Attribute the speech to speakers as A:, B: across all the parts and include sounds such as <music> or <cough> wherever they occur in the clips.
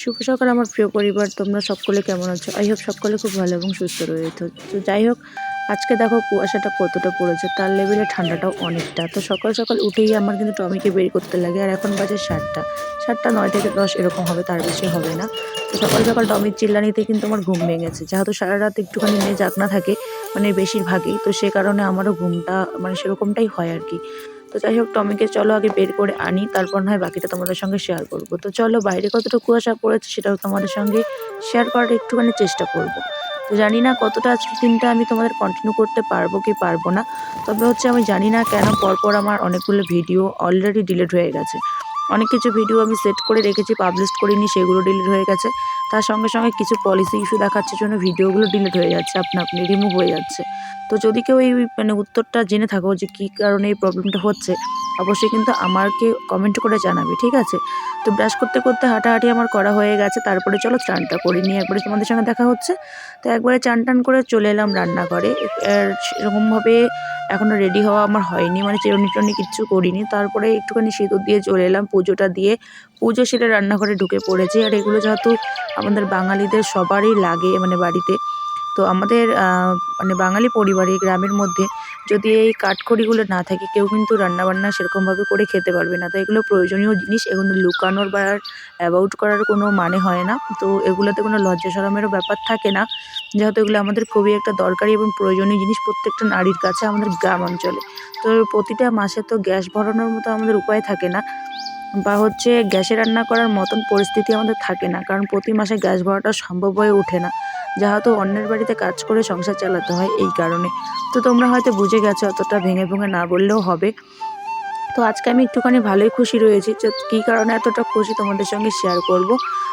A: শুভ সকাল আমার প্রিয় পরিবার, তোমরা সকলে কেমন আছো? আই হোক সকলে খুব ভালো এবং সুস্থ রয়েছে। তো যাই হোক, আজকে দেখো কুয়াশাটা কতটা পড়েছে, তার লেভেলে ঠান্ডাটাও অনেকটা। তো সকাল সকাল উঠেই আমার কিন্তু টমিকে বের করতে লাগে, আর এখন বাজে সাতটা। সাতটা নয় থেকে দশ এরকম হবে, তার বেশি হবে না। তো সকাল সকাল টমির চিল্লানিতে কিন্তু আমার ঘুম ভেঙেছে। যেহেতু সারা রাত একটুখানি মেয়ে জাগনা থাকে মানে বেশিরভাগই, তো সে কারণে আমারও ঘুমটা মানে সেরকমটাই হয় আর কি। তো যাই হোক, টমিকে চলো আগে বের করে আনি, তারপর নয় বাকিটা তোমাদের সঙ্গে শেয়ার করব। তো চলো, বাইরে কতটা কুয়াশা পড়েছে সেটাও তোমাদের সঙ্গে শেয়ার করার একটুখানি চেষ্টা করব। তো জানি না কতটা আজকের দিনটা আমি তোমাদের কন্টিনিউ করতে পারব কি পারব না, তবে হচ্ছে আমি জানি না কেন পরপর আমার অনেকগুলো ভিডিও অলরেডি ডিলিট হয়ে গেছে। অনেক কিছু ভিডিও আমি সেট করে রেখেছি পাবলিশ করিনি, সেগুলো ডিলিট হয়ে গেছে। তার সঙ্গে সঙ্গে কিছু পলিসি ইস্যু দেখাচ্ছে জন্য ভিডিওগুলো ডিলিট হয়ে যাচ্ছে, আপনা আপনি রিমুভ হয়ে যাচ্ছে। তো যদি কেউ এই মানে উত্তরটা জেনে থাকো যে কী কারণে এই প্রবলেমটা হচ্ছে, অবশ্যই কিন্তু আমাকে কমেন্ট করে জানাবে, ঠিক আছে? তো ব্রাশ করতে করতে হাঁটাহাঁটি আমার করা হয়ে গেছে, তারপরে চলো চানটা করে নিয়ে একবারে তোমাদের সঙ্গে দেখা হচ্ছে। তো একবারে চান টান করে চলে এলাম রান্নাঘরে। সেরকমভাবে এখনও রেডি হওয়া আমার হয়নি মানে চিরুনি টনি কিচ্ছু করিনি। তারপরে একটুখানি সিঁদুর দিয়ে চলে এলাম পুজোটা দিয়ে। পুজো সেরে রান্নাঘরে ঢুকে পড়েছে। আর এগুলো যেহেতু আমাদের বাঙালিদের সবারই লাগে মানে বাড়িতে তো আমাদের মানে বাঙালি পরিবারে, গ্রামের মধ্যে যদি এই কাঠখড়িগুলো না থাকে, কেউ কিন্তু রান্নাবান্না সেরকমভাবে করে খেতে পারবে না। তো এগুলো প্রয়োজনীয় জিনিস, এগুলো লুকানোর বা অ্যাবাউট করার কোনো মানে হয় না। তো এগুলোতে কোনো লজ্জা সরমেরও ব্যাপার থাকে না। যেহেতু এগুলো আমাদের খুবই একটা দরকারি এবং প্রয়োজনীয় জিনিস প্রত্যেকটা নারীর কাছে আমাদের গ্রাম অঞ্চলে। তো প্রতিটা মাসে তো গ্যাস ভরানোর মতো আমাদের উপায় থাকে না। বা হচ্ছে গ্যাসে রান্না করার মতন পরিস্থিতি আমাদের থাকে না। কারণ প্রতি মাসে গ্যাস ভরাটা সম্ভব হয়ে ওঠে না। যেহেতু অন্যের বাড়িতে কাজ করে সংসার চালাতে হয় এই কারণে। তো তোমরা হয়তো বুঝে গেছো অতটা ভেঙে ভেঙে না বললেও হবে। তো আজকে আমি একটুখানি ভালোই খুশি রয়েছি। যে কী কারণে এতটা খুশি তোমাদের সঙ্গে শেয়ার করব?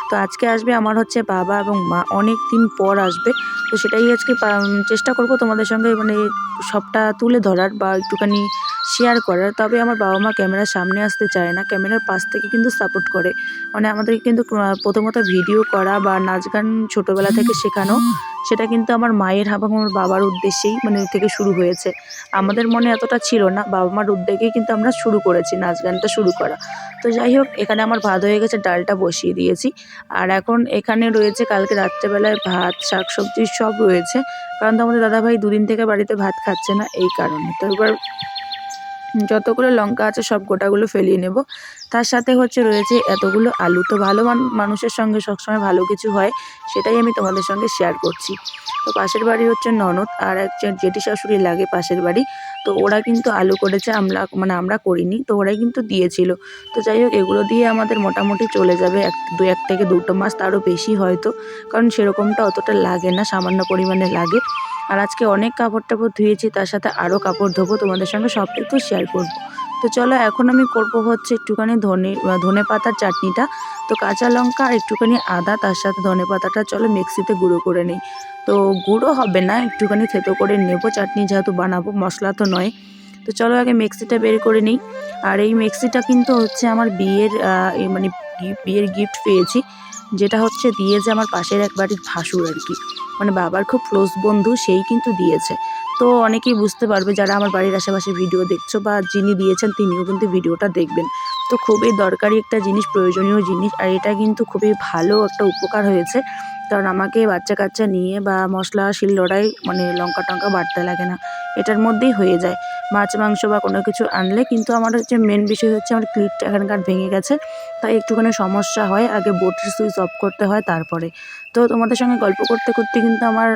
A: তো আজকে আসবে আমার হচ্ছে বাবা এবং মা। অনেক দিন পর আসবে। তো সেটাই আজকে চেষ্টা করব তোমাদের সঙ্গে মানে সবটা তুলে ধরার বা একটুখানি শেয়ার করার তবে আমার বাবা মা ক্যামেরার সামনে আসতে চায় না, ক্যামেরার পাশ থেকে কিন্তু সাপোর্ট করে। মানে আমাদেরকে কিন্তু প্রথমত ভিডিও করা বা নাচ গান ছোটোবেলা থেকে শেখানো, সেটা কিন্তু আমার মায়ের এবং আমার বাবার উদ্দেশ্যেই মানে থেকে শুরু হয়েছে। আমাদের মনে এতটা ছিল না, বাবা মার উদ্যোগেই কিন্তু আমরা শুরু করেছি নাচ গানটা শুরু করা। তো যাই হোক, এখানে আমার ভাত হয়ে গেছে, ডালটা বসিয়ে দিয়েছি। আর এখন এখানে রয়েছে কালকে রাত্রেবেলায় ভাত শাক সবজি সব রয়েছে। কারণ তো আমাদের দাদাভাই দুদিন থেকে বাড়িতে ভাত খাচ্ছে না, এই কারণে। তো এবার যতগুলো লঙ্কা আছে সব গোটাগুলো ফেলিয়ে নেব। তার সাথে হচ্ছে রয়েছে এতগুলো আলু। তো ভালো মান- মানুষের সঙ্গে সবসময় ভালো কিছু হয়, সেটাই আমি তোমাদের সঙ্গে শেয়ার করছি। তো পাশের বাড়ি হচ্ছে ননদ আর একজন জেঠি শাশুড়ি লাগে পাশের বাড়ি। তো ওরা কিন্তু আলু করেছে, আমরা মানে আমরা করিনি, তো ওরাই কিন্তু দিয়েছিল। তো যাই হোক, এগুলো দিয়ে আমাদের মোটামুটি চলে যাবে এক, দু, এক থেকে দুটো মাস, তারও বেশি হয়তো। কারণ সেরকমটা অতটা লাগে না, সামান্য পরিমাণে লাগে। আর আজকে অনেক কাপড় টাপড় ধুয়েছি, তার সাথে আরও কাপড় ধোবো, তোমাদের সঙ্গে সবটা একটু শেয়ার করব। তো চলো এখন আমি করব হচ্ছে একটুখানি ধনে ধনে পাতার চাটনিটা। তো কাঁচা লঙ্কা আর একটুখানি আদা, তার সাথে ধনে পাতাটা চলো মিক্সিতে গুঁড়ো করে নিই। তো গুঁড়ো হবে না, একটুখানি থেতো করে নেব, চাটনি যেহেতু বানাবো, মশলা তো নয়। তো চলো আগে মিক্সিটা বের করে নিই। আর এই মিক্সিটা কিন্তু হচ্ছে আমার বিয়ের মানে বিয়ের গিফট পেয়েছি। যেটা হচ্ছে দিয়েছে আমার পাশের এক বাড়ির ভাসুর আর কি। মানে বাবার খুব ক্লোজ বন্ধু, সেই কিন্তু দিয়েছে। তো অনেকেই বুঝতে পারবে যারা আমার বাড়ির আশেপাশে ভিডিও দেখছ বা যিনি দিয়েছেন তিনিও কিন্তু ভিডিওটা দেখবেন। তো খুবই দরকারি একটা জিনিস, প্রয়োজনীয় জিনিস, আর এটা কিন্তু খুবই ভালো একটা উপকার হয়েছে। কারণ আমাকে বাচ্চা কাচ্চা নিয়ে বা মশলা শিলনোড়ায় মানে লঙ্কা টঙ্কা বাড়তে লাগে না। এটার মধ্যেই হয়ে যায়। মাছ, মাংস বা কোনো কিছু আনলে কিন্তু আমার হচ্ছে মেন বিষয় হচ্ছে আমার ক্লিপটা এখানকার ভেঙে গেছে। তাই একটুখানি সমস্যা হয়, আগে বোটের সুইচ অফ করতে হয় তারপরে। তো তোমাদের সঙ্গে গল্প করতে করতে কিন্তু আমার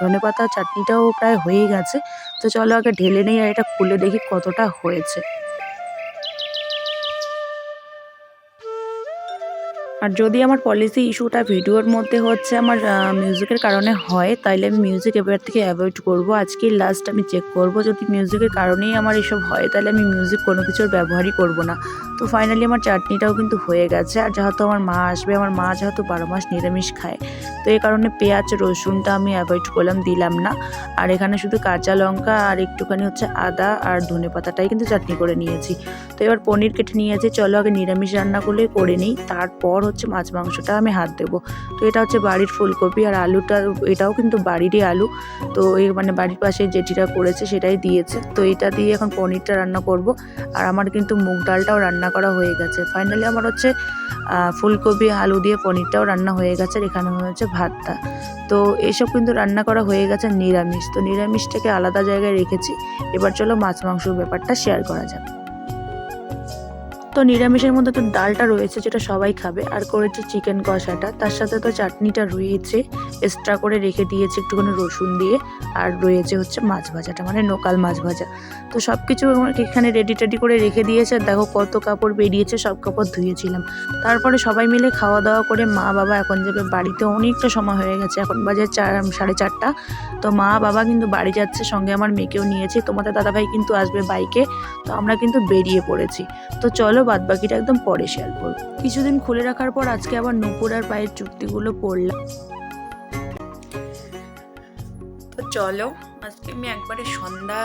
A: ধনে পাতা, চাটনিটাও প্রায় হয়ে গেছে। তো চলো আগে ঢেলে নেই আর এটা খুলে দেখি কতটা হয়েছে। আর যদি আমার পলিসি ইস্যুটা ভিডিওর মধ্যে হচ্ছে আমার মিউজিকের কারণে হয় তাহলে আমি মিউজিক এবার থেকে অ্যাভয়েড করব। আজকে লাস্ট আমি চেক করব, যদি মিউজিকের কারণেই আমার এসব হয় তাহলে আমি মিউজিক কোনো কিছুর ব্যবহারই করব না। তো ফাইনালি আমার চাটনিটাও কিন্তু হয়ে গেছে। আর যেহেতু আমার মা আসবে, আমার মা যেহেতু বারো মাস নিরামিষ খায়, তো এই কারণে পেঁয়াজ, রসুনটা আমি অ্যাভয়েড করলাম, দিলাম না। আর এখানে শুধু কাঁচা লঙ্কা আর একটুখানি হচ্ছে আদা আর ধনে পাতাটাই কিন্তু চাটনি করে নিয়েছি। তো এবার পনির কেটে নিয়েছি, চলো আগে নিরামিষ রান্না করলে করে নিই, তারপর হচ্ছে মাছ মাংসটা আমি হাত দেবো। তো এটা হচ্ছে বাড়ির ফুলকপি আর আলুটা, এটাও কিন্তু বাড়িরই আলু। তো এই মানে বাড়ির পাশে যেটিটা করেছে, সেটাই দিয়েছে। তো এটা দিয়ে এখন পনিরটা রান্না করব। আর আমার কিন্তু মুগ ডালটাও রান্না করা হয়ে গেছে। ফাইনালি আমার হচ্ছে ফুলকপি, আলু দিয়ে পনিরটাও রান্না হয়ে গেছে আর এখানে হচ্ছে ভাতটা। তো এইসব কিন্তু রান্না করা হয়ে গেছে নিরামিষ। তো নিরামিষটাকে আলাদা জায়গায় রেখেছি। এবার চলো মাছ মাংসর ব্যাপারটা শেয়ার করা যাক। তো নিরামিষের মধ্যে তো ডালটা রয়েছে যেটা সবাই খাবে। আর করেছি চিকেন কষাটা। তার সাথে তো চাটনিটা রয়েছে। এক্সট্রা করে রেখে দিয়েছি একটুখানি রসুন দিয়ে। আর রয়েছে হচ্ছে মাছ ভাজাটা মানে লোকাল মাছ ভাজা। তো সব কিছু এখানে রেডি টেডি করে রেখে দিয়েছে। দেখো কত কাপড় বেরিয়েছে, সব কাপড় ধুয়েছিলাম। তারপরে সবাই মিলে খাওয়া দাওয়া করে মা, বাবা এখন যাবে বাড়িতে। অনেকটা সময় হয়ে গেছে, এখন বাজে চার, সাড়ে চারটা। তো মা, বাবা কিন্তু বাড়ি যাচ্ছে, সঙ্গে আমার মেয়েকেও নিয়েছি। তোমাদের দাদাভাই কিন্তু আসবে বাইকে। তো আমরা কিন্তু বেরিয়ে পড়েছি। তো চলো বাদ বাকিটা একদম পরে শেয়ার করব। কিছুদিন খুলে রাখার পর আজকে আবার নুপুর আর পায়ের চুক্তিগুলো পড়লাম। চলো, আজকে আমি একবারে সন্ধ্যা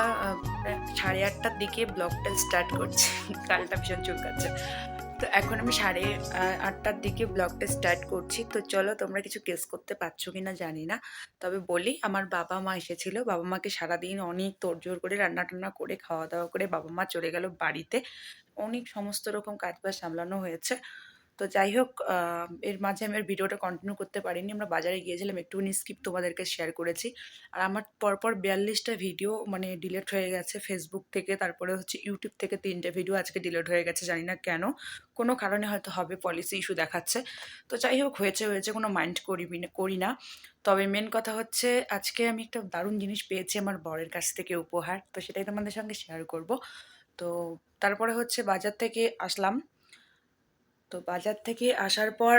A: সাড়ে আটটার দিকে ব্লগটা স্টার্ট করছি। <laughs> কালটা ভীষণ চুলকাচ্ছে। তো এখন আমি সাড়ে আটটার দিকে ব্লগটা স্টার্ট করছি। তো চলো, তোমরা কিছু কেস করতে পারছ কি না জানি না। তবে বলি, আমার বাবা মা এসেছিল। বাবা মাকে সারাদিন অনেক তোড়জোড় করে রান্না টান্না করে, খাওয়া দাওয়া করে বাবা মা চলে গেল বাড়িতে। অনেক সমস্ত রকম কাজবাজ সামলানো হয়েছে। তো যাই হোক এর মাঝে আমি আর ভিডিওটা কন্টিনিউ করতে পারিনি। আমরা বাজারে গিয়েছিলাম, একটুখানি স্কিপ তোমাদেরকে শেয়ার করেছি। আর আমার পরপর বিয়াল্লিশটা ভিডিও মানে ডিলেট হয়ে গেছে ফেসবুক থেকে, তারপরে হচ্ছে ইউটিউব থেকে তিনটে ভিডিও আজকে ডিলেট হয়ে গেছে, জানি না কেন। কোনো কারণে হয়তো হবে পলিসি ইস্যু দেখাচ্ছে। তো যাই হোক, হয়েছে হয়েছে, কোনো মাইন্ড করি না- করি না। তবে মেন কথা হচ্ছে, আজকে আমি একটা দারুণ জিনিস পেয়েছি আমার বরের কাছ থেকে উপহার। তো সেটাই তোমাদের সঙ্গে শেয়ার করব। তো তারপরে হচ্ছে বাজার থেকে আসলাম। তো বাজার থেকে আসার পর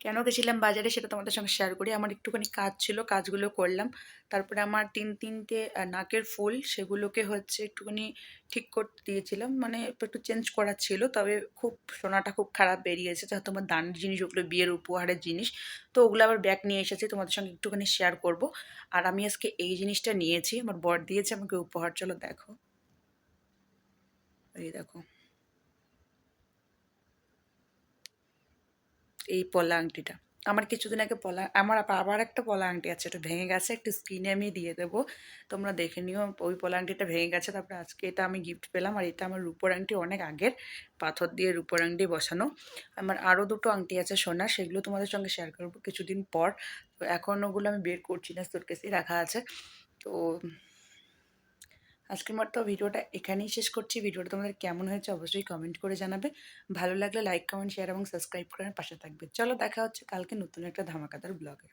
A: কেন গেছিলাম বাজারে সেটা তোমাদের সঙ্গে শেয়ার করি। আমার একটুখানি কাজ ছিল, কাজগুলো করলাম। তারপরে আমার তিন তিনটে নাকের ফুল সেগুলোকে হচ্ছে একটুখানি ঠিক করতে দিয়েছিলাম। মানে একটু চেঞ্জ করার ছিল, তবে খুব সোনাটা খুব খারাপ বেরিয়েছে। যেহেতু আমার দানের জিনিস, ওগুলো বিয়ের উপহারের জিনিস, তো ওগুলো আবার ব্যাগ নিয়ে এসেছি, তোমাদের সঙ্গে একটুখানি শেয়ার করব। আর আমি আজকে এই জিনিসটা নিয়েছি, আমার বর দিয়েছে আমাকে উপহার। চলো দেখো। এই দেখো। এই পলা আংটিটা। আমার কিছুদিন আগে পলা, আমার আবার একটা পলা আংটি আছে, এটা ভেঙে গেছে, একটু স্ক্রিনে আমি দিয়ে দেবো। তোমরা দেখে নিও, ওই পলা আংটিটা ভেঙে গেছে, তারপরে আজকে এটা আমি গিফট পেলাম, আর এটা আমার রূপোর আংটি অনেক আগের, পাথর দিয়ে রূপোর আংটি বসানো। আমার আরও দুটো আংটি আছে সোনা, সেগুলো তোমাদের সঙ্গে শেয়ার করব কিছুদিন পর। তো এখন ওগুলো আমি বের করছি না সুটকেসেই রাখা আছে। তো আজকের মতো ভিডিওটা এখানেই শেষ করছি। ভিডিওটা তোমাদের কেমন হয়েছে অবশ্যই কমেন্ট করে জানাবে। ভালো লাগলে লাইক কমেন্ট শেয়ার এবং সাবস্ক্রাইব করার পাশে থাকবে। চলো দেখা হচ্ছে কালকে নতুন একটা ধামাকাদার ব্লগে